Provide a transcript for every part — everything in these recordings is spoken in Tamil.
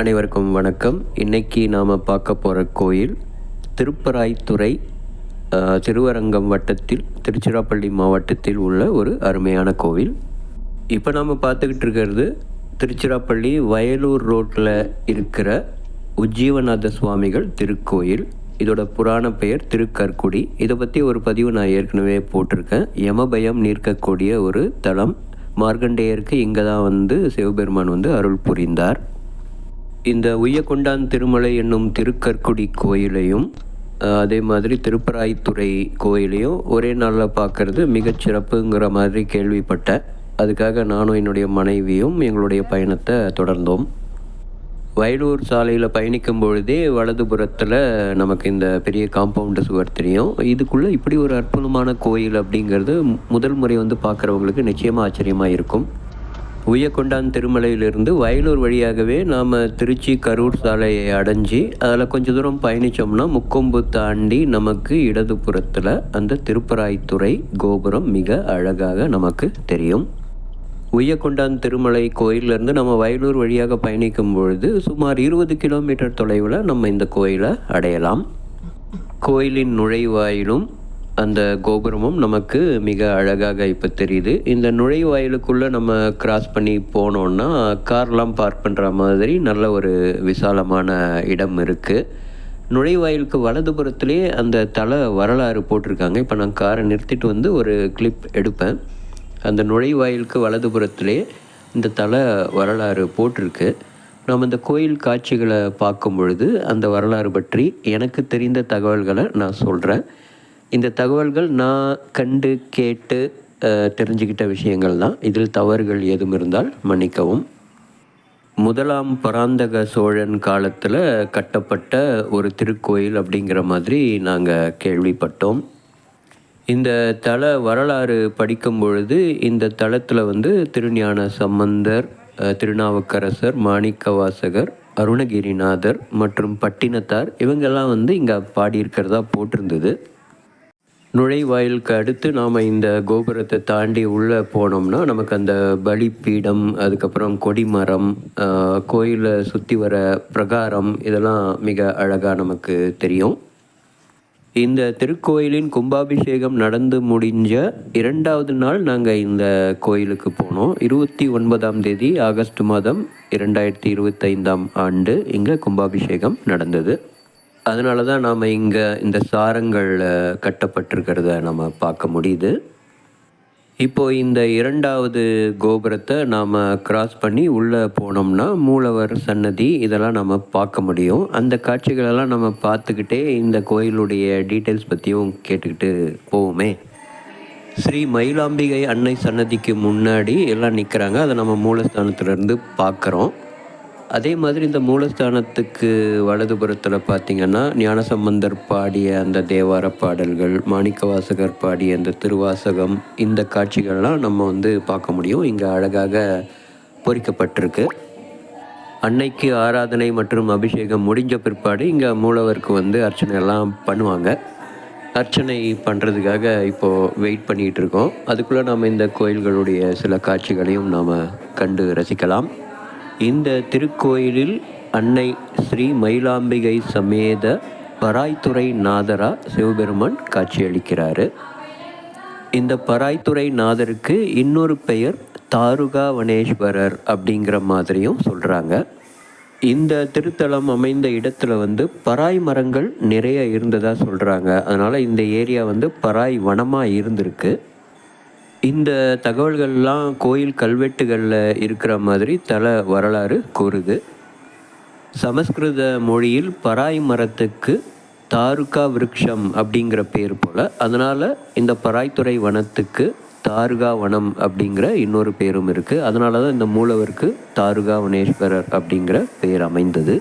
அனைவருக்கும் வணக்கம். இன்னைக்கு நாம் பார்க்க போகிற கோயில் திருப்பராய்த்துறை திருவரங்கம் வட்டத்தில் திருச்சிராப்பள்ளி மாவட்டத்தில் உள்ள ஒரு அருமையான கோவில். இப்போ நாம் பார்த்துக்கிட்டு இருக்கிறது திருச்சிராப்பள்ளி வயலூர் ரோட்டில் இருக்கிற உஜ்ஜீவநாத சுவாமிகள் திருக்கோயில். இதோட புராண பெயர் திருக்கற்குடி. இதை பற்றி ஒரு பதிவு நான் ஏற்கனவே போட்டிருக்கேன். யமபயம் நீர்க்கக்கூடிய ஒரு தலம். மார்க்கண்டேயருக்கு இங்கே தான் வந்து சிவபெருமான் வந்து அருள் புரிந்தார். இந்த உய்யக்கொண்டான் திருமலை என்னும் திருக்கற்குடி கோயிலையும் அதே மாதிரி திருப்பராய்த்துறை கோயிலையும் ஒரே நாளில் பார்க்கறது மிகச்சிறப்புங்கிற மாதிரி கேள்விப்பட்டேன் அதுக்காக நானும் என்னுடைய மனைவியும் எங்களுடைய பயணத்தை தொடர்ந்தோம். வயலூர் சாலையில் பயணிக்கும் பொழுதே வலதுபுறத்தில் நமக்கு இந்த பெரிய காம்பவுண்டு சுவர் தெரியும். இதுக்குள்ளே இப்படி ஒரு அற்புதமான கோயில் அப்படிங்கிறது முதல் முறை வந்து பார்க்குறவங்களுக்கு நிச்சயமாக ஆச்சரியமாக இருக்கும். உய்யக்கொண்டான் திருமலையிலிருந்து வயலூர் வழியாகவே நாம் திருச்சி கரூர் சாலையை அடைஞ்சி அதில் கொஞ்சம் தூரம் பயணித்தோம்னா முக்கொம்பு தாண்டி நமக்கு இடதுபுறத்தில் அந்த திருப்பராய்த்துறை கோபுரம் மிக அழகாக நமக்கு தெரியும். உய்யக்கொண்டான் திருமலை கோயிலிருந்து நம்ம வயலூர் வழியாக பயணிக்கும் பொழுது சுமார் இருபது கிலோமீட்டர் தொலைவில் நம்ம இந்த கோயிலை அடையலாம். கோயிலின் நுழைவாயிலும் அந்த கோபுரமும் நமக்கு மிக அழகாக இப்போ தெரியுது. இந்த நுழைவாயிலுக்குள்ளே நம்ம கிராஸ் பண்ணி போனோன்னா கார்லாம் பார்க் பண்ணுற மாதிரி நல்ல ஒரு விசாலமான இடம் இருக்குது நுழைவாயிலுக்கு வலதுபுறத்துலேயே அந்த தலை வரலாறு போட்டிருக்காங்க. இப்போ நான் காரை நிறுத்திட்டு வந்து ஒரு கிளிப் எடுப்பேன். அந்த நுழைவாயிலுக்கு வலதுபுறத்துலேயே இந்த தலை வரலாறு போட்டிருக்கு. நாம் இந்த கோயில் காட்சிகளை பார்க்கும் பொழுது அந்த வரலாறு பற்றி எனக்கு தெரிந்த தகவல்களை நான் சொல்கிறேன் இந்த தகவல்கள் நான் கண்டு கேட்டு தெரிஞ்சுக்கிட்ட விஷயங்கள் தான். இதில் தவறுகள் ஏதும் இருந்தால் மன்னிக்கவும். முதலாம் பராந்தக சோழன் காலத்தில் கட்டப்பட்ட ஒரு திருக்கோயில் அப்படிங்கிற மாதிரி நாங்கள் கேள்விப்பட்டோம். இந்த தல வரலாறு படிக்கும் பொழுது இந்த தளத்தில் வந்து திருஞான சம்பந்தர் திருநாவுக்கரசர் மாணிக்கவாசகர் அருணகிரிநாதர் மற்றும் பட்டினத்தார் இவங்கெல்லாம் வந்து இங்கே பாடியிருக்கிறதா போட்டிருந்தது. நுழைவாயிலுக்கு அடுத்து நாம் இந்த கோபுரத்தை தாண்டி உள்ளே போனோம்னா நமக்கு அந்த பலிப்பீடம் அதுக்கப்புறம் கொடிமரம் கோயிலை சுற்றி வர பிரகாரம் இதெல்லாம் மிக அழகாக நமக்கு தெரியும். இந்த திருக்கோயிலின் கும்பாபிஷேகம் நடந்து முடிஞ்ச இரண்டாவது நாள் நாங்கள் இந்த கோயிலுக்கு போனோம். இருபத்தி ஒன்பதாம் தேதி ஆகஸ்ட் மாதம் இரண்டாயிரத்தி இருபத்தைந்தாம் ஆண்டு இங்கே கும்பாபிஷேகம் நடந்தது. அதனால தான் நாம் இங்கே இந்த சாரங்கள் கட்டப்பட்டிருக்கிறத நம்ம பார்க்க முடியுது. இப்போ இந்த இரண்டாவது கோபுரத்தை நாம் கிராஸ் பண்ணி உள்ளே போனோம்னா மூலவர் சன்னதி இதெல்லாம் நம்ம பார்க்க முடியும். அந்த காட்சிகளெல்லாம் நம்ம பார்த்துக்கிட்டே இந்த கோயிலுடைய டீட்டெயில்ஸ் பற்றியும் கேட்டுக்கிட்டு போவோமே. ஸ்ரீ மயிலாம்பிகை அன்னை சன்னதிக்கு முன்னாடி எல்லாம் நிற்கிறாங்க அதை நம்ம மூலஸ்தானத்துலேருந்து பார்க்குறோம். அதே மாதிரி இந்த மூலஸ்தானத்துக்கு வலதுபுறத்தில் பார்த்திங்கன்னா ஞானசம்பந்தர் பாடிய அந்த தேவார பாடல்கள் மாணிக்கவாசகர் பாடிய அந்த திருவாசகம் இந்த காட்சிகள்லாம் நம்ம வந்து பார்க்க முடியும். இங்கே அழகாக பொறிக்கப்பட்டிருக்கு. அன்னைக்கு ஆராதனை மற்றும் அபிஷேகம் முடிஞ்ச பிற்பாடு இங்கே மூலவருக்கு வந்து அர்ச்சனை எல்லாம் பண்ணுவாங்க. அர்ச்சனை பண்ணுறதுக்காக இப்போது வெயிட் பண்ணிகிட்டு இருக்கோம். அதுக்குள்ளே நாம் இந்த கோயில்களுடைய சில காட்சிகளையும் நாம் கண்டு ரசிக்கலாம். இந்த திருக்கோயிலில் அன்னை ஸ்ரீ மயிலாம்பிகை சமேத பராய்த்துறை நாதரா சிவபெருமான் காட்சியளிக்கிறார். இந்த பராய்த்துறை நாதருக்கு இன்னொரு பெயர் தாருகாவனேஸ்வரர் அப்படிங்கிற மாதிரியும் சொல்கிறாங்க இந்த திருத்தலம் அமைந்த இடத்துல வந்து பராய் மரங்கள் நிறைய இருந்ததாக சொல்கிறாங்க அதனால் இந்த ஏரியா வந்து பராய் வனமாக இருந்திருக்கு. இந்த தகவல்கள்லாம் கோயில் கல்வெட்டுகளில் இருக்கிற மாதிரி தல வரலாறு கூறுது. சமஸ்கிருத மொழியில் பராய் மரத்துக்கு தாருகா விருட்சம் அப்படிங்கிற பேர் போல். அதனால் இந்த பராய்த்துறை வனத்துக்கு தாருகா வனம் அப்படிங்கிற இன்னொரு பேரும் இருக்குது அதனால தான் இந்த மூலவருக்கு தாருகா வனேஸ்வரர் அப்படிங்கிற பேர் அமைந்தது.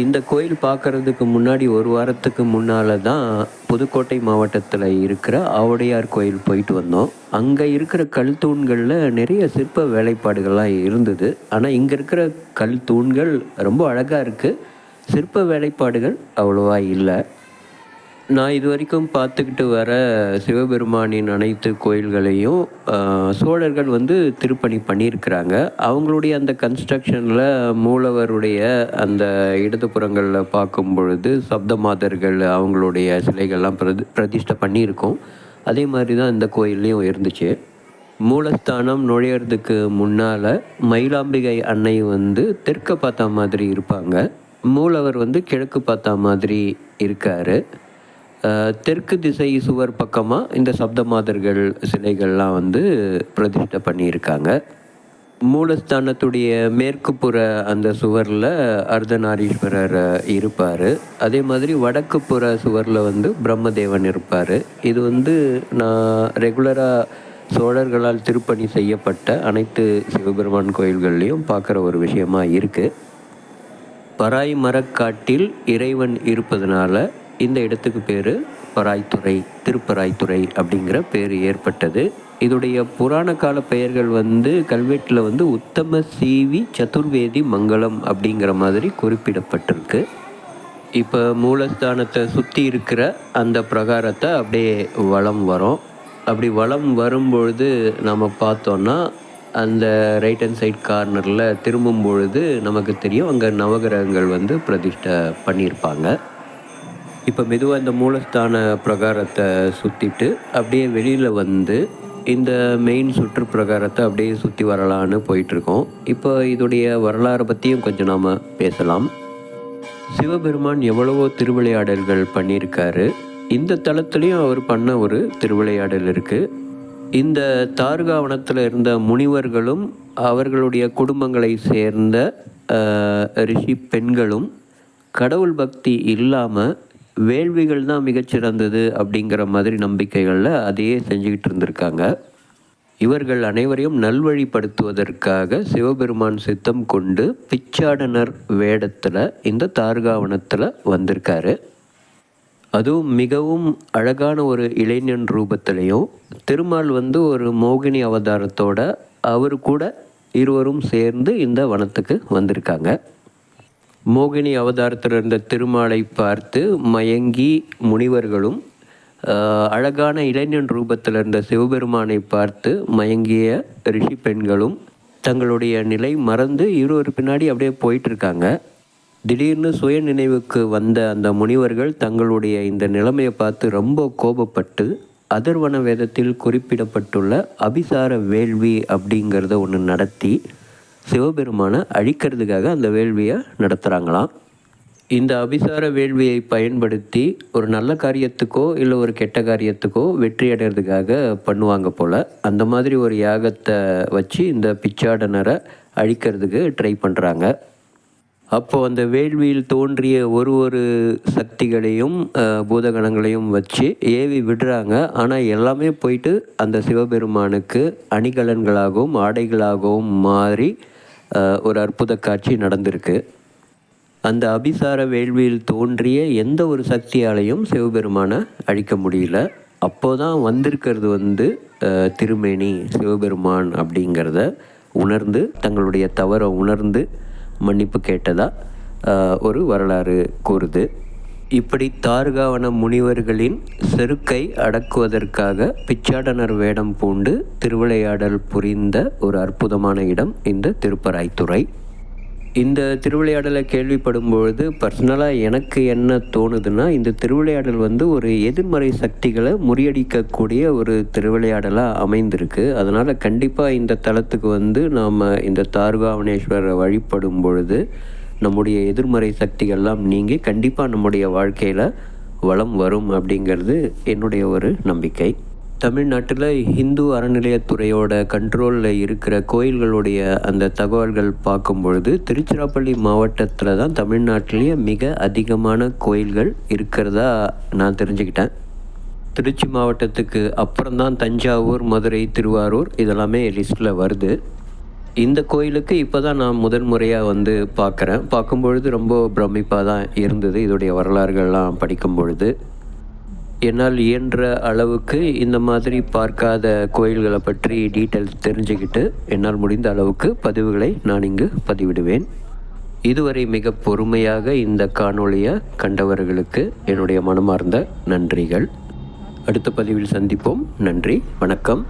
இந்த கோயில் பார்க்கறதுக்கு முன்னாடி ஒரு வாரத்துக்கு முன்னால் தான் புதுக்கோட்டை மாவட்டத்தில் இருக்கிற ஆவுடையார் கோயில் போயிட்டு வந்தோம். அங்கே இருக்கிற கல் தூண்களில் நிறைய சிற்ப வேலைப்பாடுகள்லாம் இருந்தது. ஆனால் இங்கே இருக்கிற கல் தூண்கள் ரொம்ப அழகாக இருக்குது சிற்ப வேலைப்பாடுகள் அவ்வளோவா இல்லை. நான் இது வரைக்கும் பார்த்துக்கிட்டு வர சிவபெருமானின் அனைத்து கோயில்களையும் சோழர்கள் வந்து திருப்பணி பண்ணியிருக்கிறாங்க. அவங்களுடைய அந்த கன்ஸ்ட்ரக்ஷனில் மூலவருடைய அந்த இடதுபுறங்களில் பார்க்கும் பொழுது சப்தமாதர்கள் அவங்களுடைய சிலைகள்லாம் பிரதி பிரதிஷ்டை பண்ணியிருக்கோம். அதே மாதிரி தான் இந்த கோயில்லையும் இருந்துச்சு. மூலஸ்தானம் நுழையிறதுக்கு முன்னால் மயிலாம்பிகை அன்னை வந்து தெற்க பார்த்தா மாதிரி இருப்பாங்க. மூலவர் வந்து கிழக்கு பார்த்தா மாதிரி இருக்கார். தெற்கு திசை சுவர் பக்கமாக இந்த சப்தமாதர்கள் சிலைகள்லாம் வந்து பிரதிஷ்டை பண்ணியிருக்காங்க. மூலஸ்தானத்துடைய மேற்கு புற அந்த சுவரில் அர்த்தநாரீஸ்வரர் இருப்பார். அதே மாதிரி வடக்கு புற சுவரில் வந்து பிரம்மதேவன் இருப்பார். இது வந்து நான் ரெகுலராக சோழர்களால் திருப்பணி செய்யப்பட்ட அனைத்து சிவபெருமான் கோயில்கள்லேயும் பார்க்குற ஒரு விஷயமா இருக்குது பராய் மரக்காட்டில் இறைவன் இருப்பதனால இந்த இடத்துக்கு பேர் பராய்த்துறை திருப்பராய்த்துறை அப்படிங்கிற பேர் ஏற்பட்டது. இதோடைய புராண கால பெயர்கள் வந்து கல்வெட்டில் வந்து உத்தம சீவி சதுர்வேதி மங்களம் அப்படிங்கிற மாதிரி குறிப்பிடப்பட்டிருக்கு. இப்போ மூலஸ்தானத்தை சுற்றி இருக்கிற அந்த பிரகாரத்தை அப்படியே வளம் வரும். அப்படி வளம் வரும்பொழுது நம்ம பார்த்தோன்னா அந்த ரைட் ஹேண்ட் சைட் கார்னரில் திரும்பும் பொழுது நமக்கு தெரியும் அங்கே நவகிரகங்கள் வந்து பிரதிஷ்டை பண்ணியிருப்பாங்க. இப்போ மெதுவாக இந்த மூலஸ்தான பிரகாரத்தை சுற்றிட்டு அப்படியே வெளியில் வந்து இந்த மெயின் சுற்று பிரகாரத்தை அப்படியே சுற்றி வரலான்னு போயிட்டுருக்கோம். இப்போ இதோடைய வரலாறை பற்றியும் கொஞ்சம் நாம் பேசலாம். சிவபெருமான் எவ்வளவோ திருவிளையாடல்கள் பண்ணியிருக்காரு. இந்த தளத்துலேயும் அவர் பண்ண ஒரு திருவிளையாடல் இருக்குது இந்த தார்காவனத்தில் இருந்த முனிவர்களும் அவர்களுடைய குடும்பங்களை சேர்ந்த ரிஷி பெண்களும் கடவுள் பக்தி இல்லாமல் வேள்விகள் தான் மிகச்சிறந்தது அப்படிங்கிற மாதிரி நம்பிக்கைகளில் அதையே செஞ்சுக்கிட்டு இருந்திருக்காங்க. இவர்கள் அனைவரையும் நல்வழிப்படுத்துவதற்காக சிவபெருமான் சித்தம் கொண்டு பிச்சாடனர் வேடத்தில் இந்த தார்காவனத்தில் வந்திருக்காரு. அதுவும் மிகவும் அழகான ஒரு இளைஞன் ரூபத்திலையும் திருமால் வந்து ஒரு மோகினி அவதாரத்தோட அவர் கூட இருவரும் சேர்ந்து இந்த வனத்துக்கு வந்திருக்காங்க. மோகினி அவதாரத்தில் இருந்த திருமாலை பார்த்து மயங்கி முனிவர்களும் அழகான இளைஞன் ரூபத்தில் இருந்த சிவபெருமானை பார்த்து மயங்கிய ரிஷி பெண்களும் தங்களுடைய நிலை மறந்து இருவர் பின்னாடி அப்படியே போயிட்டுருக்காங்க. திடீர்னு சுய நினைவுக்கு வந்த அந்த முனிவர்கள் தங்களுடைய இந்த நிலைமையை பார்த்து ரொம்ப கோபப்பட்டு அதர்வன வேதத்தில் குறிப்பிடப்பட்டுள்ள அபிசார வேள்வி அப்படிங்கிறத ஒன்று நடத்தி சிவபெருமானை அழிக்கிறதுக்காக அந்த வேள்வியை நடத்துகிறாங்களாம் இந்த அபிசார வேள்வியை பயன்படுத்தி ஒரு நல்ல காரியத்துக்கோ இல்லை ஒரு கெட்ட காரியத்துக்கோ வெற்றி அடைகிறதுக்காக பண்ணுவாங்க போல் அந்த மாதிரி ஒரு யாகத்தை வச்சு இந்த பிச்சாடனரை அழிக்கிறதுக்கு ட்ரை பண்ணுறாங்க அப்போ அந்த வேள்வியில் தோன்றிய ஒரு ஒரு சக்திகளையும் பூதகணங்களையும் வச்சு ஏவி விடுறாங்க. ஆனால் எல்லாமே போயிட்டு அந்த சிவபெருமானுக்கு அணிகலன்களாகவும் ஆடைகளாகவும் மாறி ஒரு அற்புத காட்சி நடந்திருக்கு. அந்த அபிசார வேள்வியில் தோன்றிய எந்த ஒரு சக்தியாலையும் சிவபெருமானை அழிக்க முடியல. அப்போதான் வந்திருக்கிறது வந்து திருமேனி சிவபெருமான் அப்படிங்கிறத உணர்ந்து தங்களுடைய தவறை உணர்ந்து மன்னிப்பு கேட்டதாக ஒரு வரலாறு கூறுது. இப்படி தார்காவன முனிவர்களின் செருக்கை அடக்குவதற்காக பிச்சாடனர் வேடம் பூண்டு திருவிளையாடல் புரிந்த ஒரு அற்புதமான இடம் இந்த திருப்பராய்த்துறை. இந்த திருவிளையாடலை கேள்விப்படும் பொழுது பர்சனலாக எனக்கு என்ன தோணுதுன்னா இந்த திருவிளையாடல் வந்து ஒரு எதிர்மறை சக்திகளை முறியடிக்கக்கூடிய ஒரு திருவிளையாடலாக அமைந்திருக்கு. அதனால் கண்டிப்பாக இந்த தலத்துக்கு வந்து நாம் இந்த தார்காவனேஸ்வரரை வழிபடும் பொழுது நம்முடைய எதிர்மறை சக்திகள்லாம் நீங்கி கண்டிப்பாக நம்முடைய வாழ்க்கையில் வளம் வரும் அப்படிங்கிறது என்னுடைய ஒரு நம்பிக்கை. தமிழ்நாட்டில் இந்து அறநிலையத்துறையோட கண்ட்ரோலில் இருக்கிற கோயில்களுடைய அந்த தகவல்கள் பார்க்கும் பொழுது திருச்சிராப்பள்ளி மாவட்டத்தில் தான் தமிழ்நாட்டிலேயே மிக அதிகமான கோயில்கள் இருக்கிறதா நான் தெரிஞ்சுக்கிட்டேன். திருச்சி மாவட்டத்துக்கு அப்புறம் தான் தஞ்சாவூர் மதுரை திருவாரூர் இதெல்லாமே லிஸ்ட்டில் வருது. இந்த கோயிலுக்கு இப்போ தான் நான் முதல் முறையாக வந்து பார்க்குறேன். பார்க்கும்பொழுது ரொம்ப பிரமிப்பாக தான் இருந்தது இதோடைய வரலாறுகள்லாம் படிக்கும் பொழுது என்னால் இயன்ற அளவுக்கு இந்த மாதிரி பார்க்காத கோயில்களை பற்றி டீட்டெயில்ஸ் தெரிஞ்சுக்கிட்டு என்னால் முடிந்த அளவுக்கு பதிவுகளை நான் இங்கு பதிவிடுவேன். இதுவரை மிக பொறுமையாக இந்த காணொளியை கண்டவர்களுக்கு என்னுடைய மனமார்ந்த நன்றிகள். அடுத்த பதிவில் சந்திப்போம். நன்றி வணக்கம்.